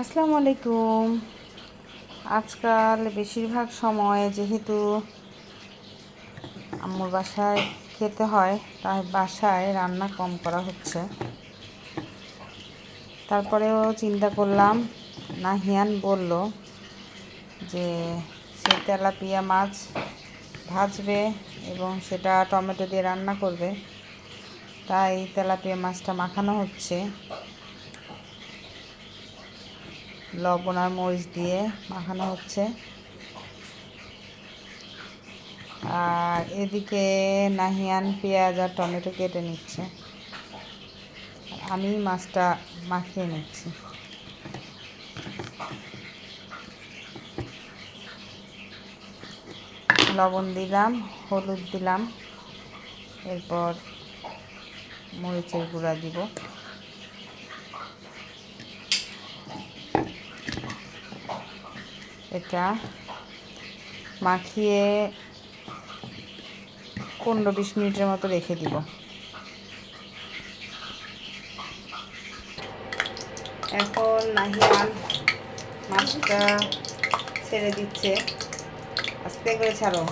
আসসালামু আলাইকুম। আজকাল বেশিরভাগ সময় যেহেতু আম্মুর বাসায় খেতে হয়, তাই বাসায় রান্না কম করা হচ্ছে। তারপরেও চিন্তা করলাম, নাহিয়ান বলল যে সে তেলাপিয়া মাছ ভাজবে এবং সেটা টমেটো দিয়ে রান্না করবে। তাই তেলাপিয়া মাছটা মাখানো হচ্ছে। লবণ আর মরিচ দিয়ে মাখানো হচ্ছে। আর এদিকে নাহিয়ান পেঁয়াজ আর টমেটো কেটে নিচ্ছে। আমি মাছটা মাখিয়ে নিচ্ছি। লবণ দিলাম, হলুদ দিলাম, এরপর মরিচের গুঁড়া দিব। এটা মাখিয়ে পনেরো বিশ মিনিটের মতো রেখে দিব। এখন নাহিয়ান মাছটা ছেড়ে দিচ্ছে। আস্তে করে ছাড়ো।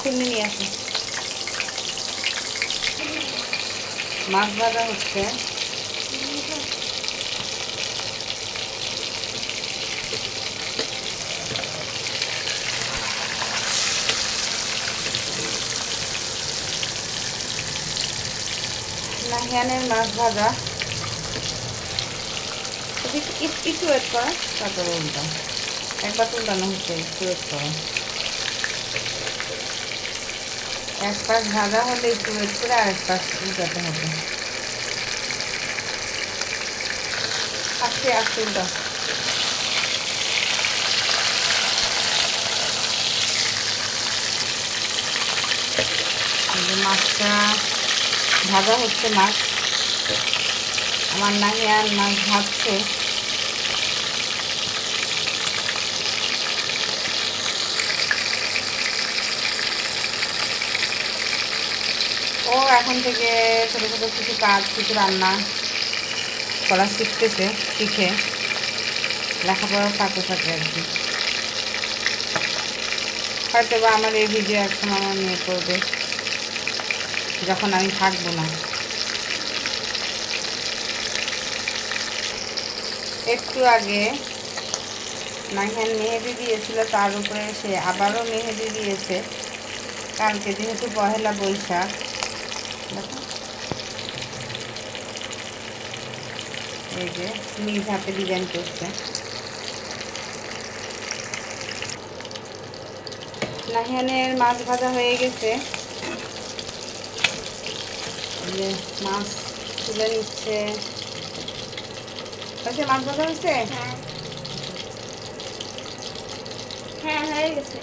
চিনি নিয়ে আসি। মাছ ভাজা হচ্ছে। নাহিয়ানের মাছ ভাজা। একটু ওয়েট করা। তারপরে উল্টা। একবার উল্টানো হচ্ছে, একটু ওয়েট করা। এক পাশ ভাজা হলে একটু ওয়েট করে আরেক পাশ উল্টাতে হবে। আস্তে আস্তে উল্টা। মাছটা ভাজা হচ্ছে মাছ। আমার নাহিয়ান মাছ ভাজছে। ও এখন থেকে ছোটো ছোটো কিছু কাজ, কিছু রান্না করা শিখতেছে, শিখে লেখাপড়ার সাথে সাথে আর কি। হয়তো বা আমার এই ভিডিও এখন আমার মেয়ে করবে। যখন আমি থাকব না। একটু আগে নাহিয়ান মেহেদি দিয়েছিল, তার উপরে সে আবারও মেহেদি দিয়েছে। কালকে যেহেতু পহেলা বৈশাখ এই যে নিজ হাতে ডিজাইন করছে। নাহিয়ানের মাছ ভাজা হয়ে গেছে। যে মাছ তুলে নিচ্ছে। হয়েছে মাছ ভাজা হয়েছে? হ্যাঁ। হ্যাঁ হয়ে গেছে।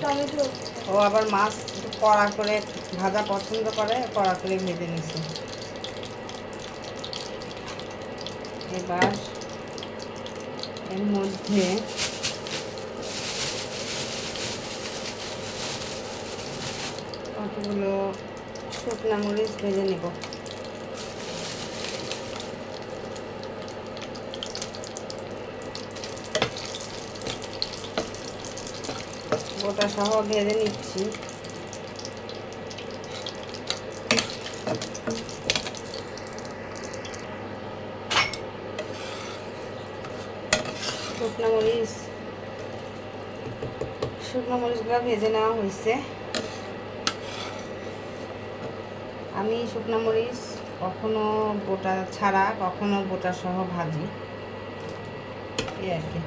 টমেটো ও আবার মাছ কড়া করে ভাজা পছন্দ করে কড়া করে ভেজে নিছে এবার এর মধ্যে কতগুলো শুকনা মরিচ ভেজে নেব। গোটা সহ ভেজে নিচ্ছি। শুকনো মরিচ, শুকনো মরিচগুলো ভেজে নেওয়া হয়েছে। আমি শুকনো মরিচ কখনো গোটা ছাড়া, কখনো গোটা সহ ভাজি। এই আর কি।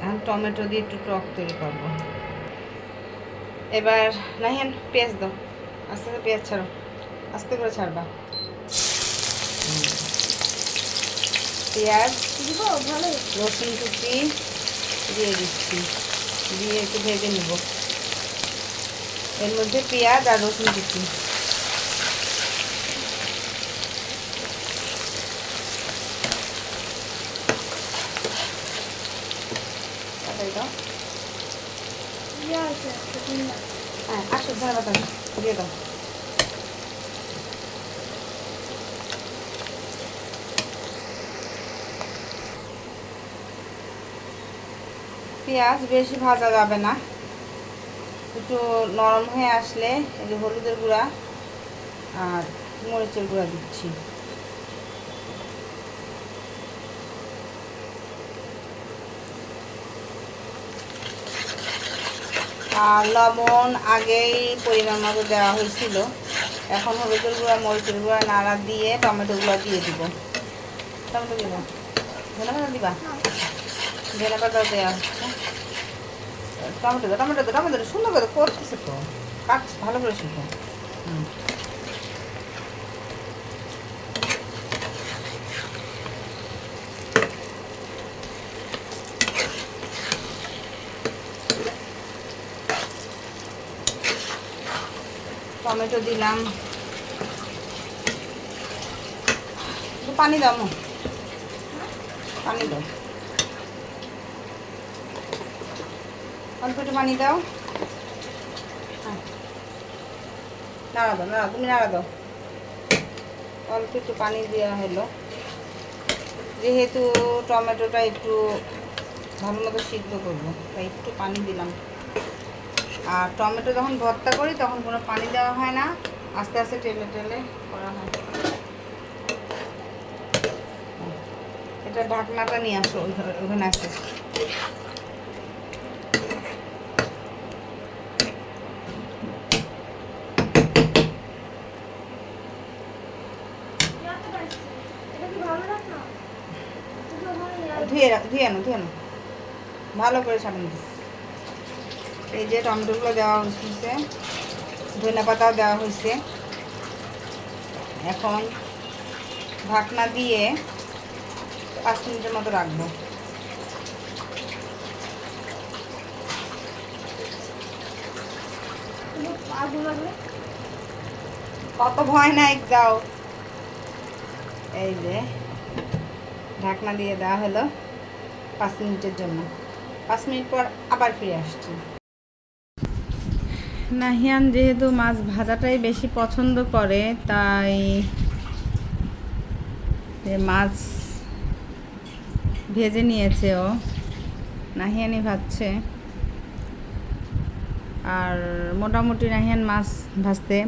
এখন টমেটো দিয়ে একটু টক তৈরি করব। এবার নাহিয়ান, পেঁয়াজ দাও। আস্তে আস্তে পেঁয়াজ ছাড়ো। আস্তে করে ছাড়বা। পেঁয়াজ দিব ভালো রসুন কুচি দিয়ে দিচ্ছি। দিয়ে একটু ভেজে নিব। এর মধ্যে পেঁয়াজ আর রসুন কুচি। হ্যাঁ, দিয়ে দাও। পেঁয়াজ বেশি ভাজা যাবে না। একটু নরম হয়ে আসলে হলুদের গুঁড়া আর মরিচের গুঁড়া দিচ্ছি। আর লবণ আগেই পরিমাণ মতো দেওয়া হয়েছিল। এখন হলুদের গুঁড়া, মরিচের গুঁড়া, নাড়া দিয়ে টমেটোগুলো দিয়ে দিব। টমেটো দিব? দিবা দেওয়া হচ্ছে। টমেটো টমেটো টমেটো সুন্দর করে করতেছে তো। কাট ভালো করে শুনব হুম। টমেটো দিলাম। পানি দাও, মো। পানি দাও। অল্প একটু পানি দাও। হ্যাঁ। নাড়া দাও, নাড়া, তুমি নাড়া দাও। অল্প একটু পানি দেওয়া হলো। যেহেতু টমেটোটা একটু ভালো মতো সিদ্ধ করব, তাই একটু পানি দিলাম। আর টমেটো যখন ভর্তা করি, তখন কোনো পানি দেওয়া হয় না। আস্তে আস্তে টেলে টেলে করা হয়। এটা ঢাকনাটা নিয়ে আসো ওখানে আসো। ধুয়ে ধুয়ে আনো ধুয়ে আনো। ভালো করে সাবান দিও এই যে টমেটোগুলো দেওয়া হয়েছে ধনে পাতাও দেওয়া হয়েছে। এখন ঢাকনা দিয়ে পাঁচ মিনিটের মতো রাখব। কত ভয় নাই দাও। এই যে ঢাকনা দিয়ে দেওয়া হলো পাঁচ মিনিটের জন্য। পাঁচ মিনিট পর আবার ফিরে আসছি। নাহিয়ান যেহেতু মাছ ভাজাটাই বেশি পছন্দ করে, তাই মাছ ভেজে নিয়েছে ও। নাহিয়ানি ভাজছে। আর মোটামুটি নাহিয়ান মাছ ভাজতে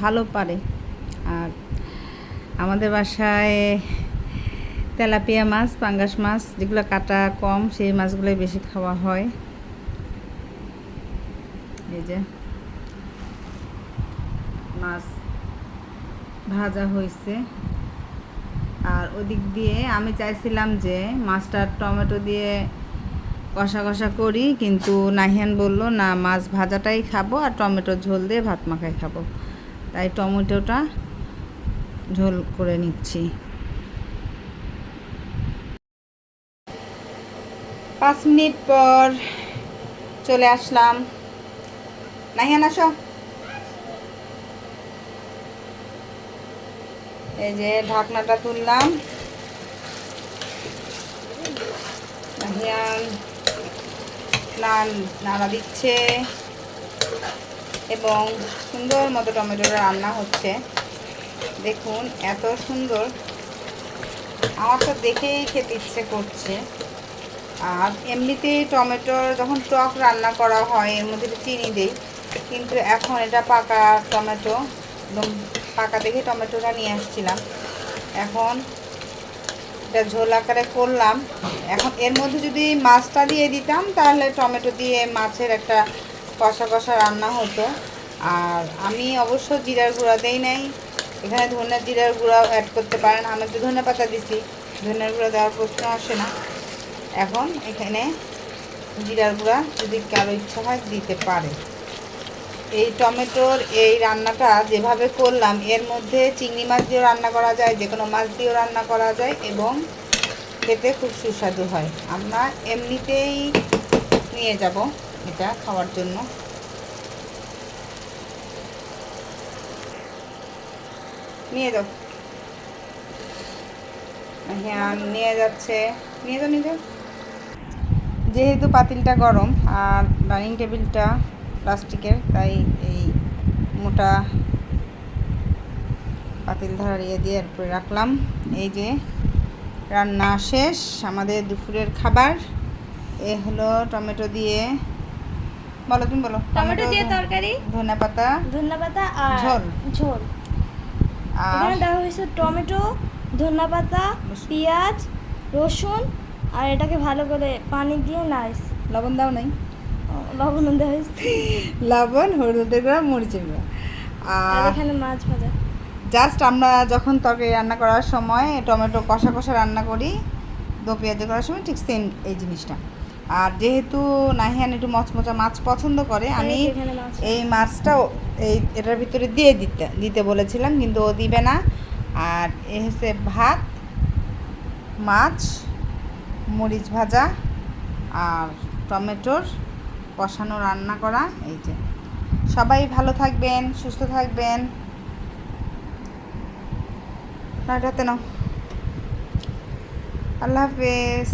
ভালো পারে। আর আমাদের বাসায় তেলাপিয়া মাছ, পাঙ্গাস মাছ, যেগুলো কাটা কম, সেই মাছগুলোই বেশি খাওয়া হয়। এই যে মাছ ভাজা হয়েছে। আর ওদিক দিয়ে আমি চাইছিলাম যে মাছটা টমেটো দিয়ে কষা কষা করি, কিন্তু নাহিয়ান বলল, না, মাছ ভাজাটাই খাব আর টমেটো ঝোল দিয়ে ভাত মাখাই খাব। তাই টমেটোটা ঝোল করে নিচ্ছি। পাঁচ মিনিট পর চলে আসলাম। নাহিয়ান আসো এই যে ঢাকনাটা তুললাম। নাহিয়ান নান, নাড়া দিচ্ছে। এবং সুন্দর মতো টমেটোর রান্না হচ্ছে। দেখুন, এত সুন্দর। আমার তো দেখেই খেতে ইচ্ছে করছে। আর এমনিতেই টমেটোর যখন টক রান্না করা হয়, এর মধ্যে চিনি দিই। কিন্তু এখন এটা পাকা টমেটো, একদম পাকা দেখে টমেটোটা নিয়ে আসছিলাম। এখন এটা ঝোল আকারে করলাম। এখন এর মধ্যে যদি মাছটা দিয়ে দিতাম, তাহলে টমেটো দিয়ে মাছের একটা কষা কষা রান্না হতো। আর আমি অবশ্য জিরার গুঁড়া দেই নাই। এখানে ধনে জিরার গুঁড়াও অ্যাড করতে পারেন। আমি তো ধনে পাতা দিছি ধনের গুঁড়া দেওয়ার প্রশ্ন আসে না। এখন এখানে জিরার গুঁড়া যদি কারও ইচ্ছা হয় দিতে পারে। এই টমেটোর এই রান্নাটা যেভাবে করলাম, এর মধ্যে চিংড়ি মাছ দিয়েও রান্না করা যায়, যে কোনো মাছ দিয়েও রান্না করা যায় এবং খেতে খুব সুস্বাদু হয়। আমরা এমনিতেই নিয়ে যাব এটা খাওয়ার জন্য। নিয়ে যাও। হ্যাঁ নিয়ে যাচ্ছে। নিয়ে যাও নিয়ে যাও। যেহেতু পাতিলটা গরম আর ডাইনিং টেবিলটা প্লাস্টিকের তাই এই মোটা পাতিল ধরার ইয়ে দিয়ে এরপরে রাখলাম। এই যে রান্না শেষ আমাদের দুপুরের খাবার। এ হলো টমেটো দিয়ে বলো তুমি বলো। টমেটো দিয়ে তরকারি ধনে পাতা ধনিয়া পাতা আর ঝোল। ঝোল। আর এখানে দেওয়া হয়েছে টমেটো ধনিয়া পাতা। পেঁয়াজ রসুন আর এটাকে ভালো করে পানি দিয়ে নাইস। লবণ দাও নাই। লবণ দেওয়া লবণ হলুদের গুঁড়া মরিচের গুঁড়া। আর এখানে মাছ ভাজা। জাস্ট আমরা যখন তরকারি রান্না করার সময় টমেটো কষা কষা রান্না করি দো পেঁয়াজি করার সময় ঠিক সেম এই জিনিসটা। আর যেহেতু নাহিয়ান একটু মচমচা মাছ পছন্দ করে আমি এই যে এখানে মাছ। এই মাছটাও এই এটার ভিতরে দিয়ে দিতে দিতে বলেছিলাম কিন্তু ও দিবে না। আর এ হচ্ছে ভাত মাছ মরিচ ভাজা আর টমেটোর কষানো রান্না করা এই যে। সবাই ভালো থাকবেন সুস্থ থাকবেন। আল্লাহ হাফেজ।